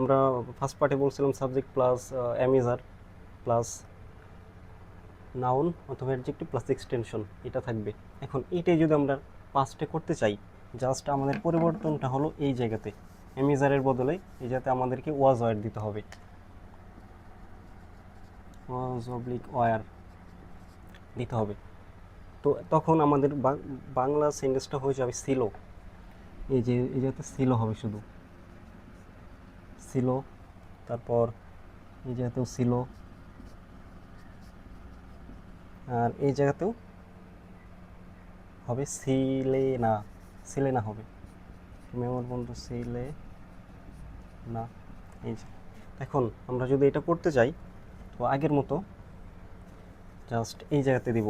আমরা ফার্স্ট পার্টে বলছিলাম subject plus am is are plus noun অথবা অ্যাডজেক্টিভ প্লাস এক্সটেনশন এটা থাকবে। এখন এইটাই যদি আমরা পাস্টে করতে চাই জাস্ট আমাদের পরিবর্তনটা হলো এই জায়গাতে। অ্যামিজারের বদলে এই যাতে আমাদেরকে ওয়াজ ওয়ার দিতে হবে। ওয়াজ অবলিক ওয়ার দিতে হবে। তো তখন আমাদের বাংলা সেন্টেন্সটা হয়ে যাবে ছিল। এই যে, এই যাতে ছিল হবে শুধু। ছিল, তারপর এই জায়গাতেও ছিল। আর এই জায়গাতেও হবে সিলে না সিলে না হবে। তুমি আমার বন্ধু সিলে না এই যে। এখন আমরা যদি এটা করতে চাই তো আগের মতো জাস্ট এই জায়গাতে দিব।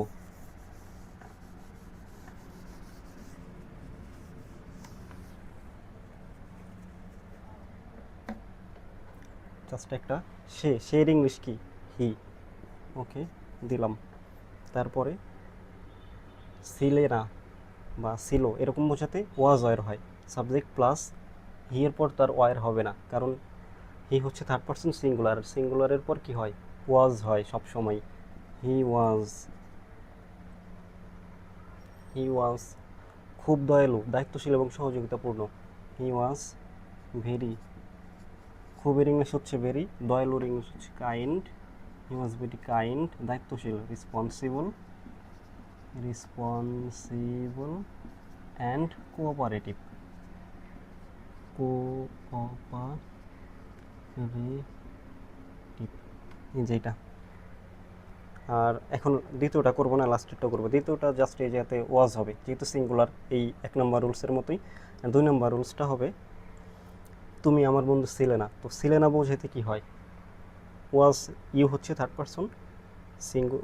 জাস্ট একটা, সে শের ইংলিশ কি? হি। ওকে, দিলাম। তারপরে সিলে না বা সিলো এরকম বোঝাতে ওয়াজ ওয়ার হয়। সাবজেক্ট প্লাস হি এর পর তার ওয়ার হবে না, কারণ হি হচ্ছে থার্ড পার্সন সিঙ্গুলার সিঙ্গুলারের পর কি হয়? ওয়াজ হয় সব সময় হি ওয়াজ হি ওয়াজ খুব দয়ালু, দায়িত্বশীল এবং সহযোগিতাপূর্ণ। হি ওয়াজ ভেরি খুবের ইংলিশ হচ্ছে ভেরি দয়ালুর ইংলিশ হচ্ছে kind he was very kind দায়িত্বশীল responsible responsible and cooperative cooperative যেটা আর এখন দ্বিতীয়টা করব না লাস্টেরটা করব। দ্বিতীয়টা জাস্ট এই জায়গাতে ওয়াজ হবে, যেহেতু সিঙ্গুলার এই এক নম্বর রুলসের মতোই দুই নম্বর রুলসটা হবে তুমি আমার বন্ধু ছিলে না তো ছিলে না বোঝাতে কি হয়? ওয়াজ ইউ হচ্ছে থার্ড পারসন সিঙ্গু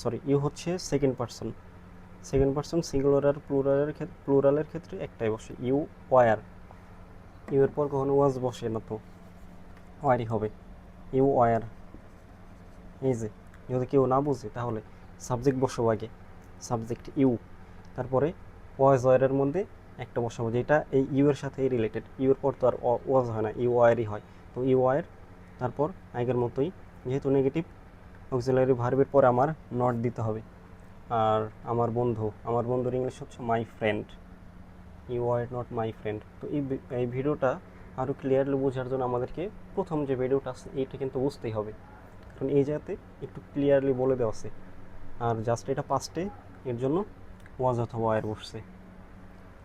সরি ইউ হচ্ছে second person second person singular আর প্লুরালের ক্ষেত্রে প্লুরালের ক্ষেত্রে একটাই বসে। ইউ ওয়ার ইউ এর পর কখনো ওয়াজ বসে না তো। ওয়ারই হবে। ইউ ওয়ার এই যে, যদি কেউ না বুঝে, তাহলে সাবজেক্ট বসাবো আগে। সাবজেক্ট ইউ তারপরে ওয়াজ ওয়ারের মধ্যে একটা বসাবো, যেটা এই ইউ এর সাথে রিলেটেড ইউ এর পর তো আর ওয়াজ হয় না ইউ ওয়ারই হয়। তো ইউ ওয়ার তারপর আগের মতোই, যেহেতু নেগেটিভ অক্সিলারি ভার্বের পর আমার নট দিতে হবে। আর আমার বন্ধু, আমার বন্ধুর ইংলিশ হচ্ছে my friend you are not my friend তো এই এই ভিডিওটা আরও ক্লিয়ারলি বোঝার জন্য আমাদেরকে প্রথম যে ভিডিওটা আছে, এইটা কিন্তু বুঝতেই হবে। কারণ এই জায়গাতে একটু ক্লিয়ারলি বলে দেওয়া আছে। আর জাস্ট এটা পাস্টে এর জন্য ওয়াজ অথবা ওয়ার বসছে।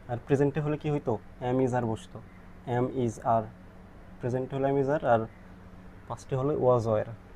আর প্রেজেন্টে হলে কি হইতো? এম ইজ আর বসতো। এম ইজ আর প্রেজেন্টে হলে এম ইজ আর আর পাস্টে হলে ওয়াজ ওয়ার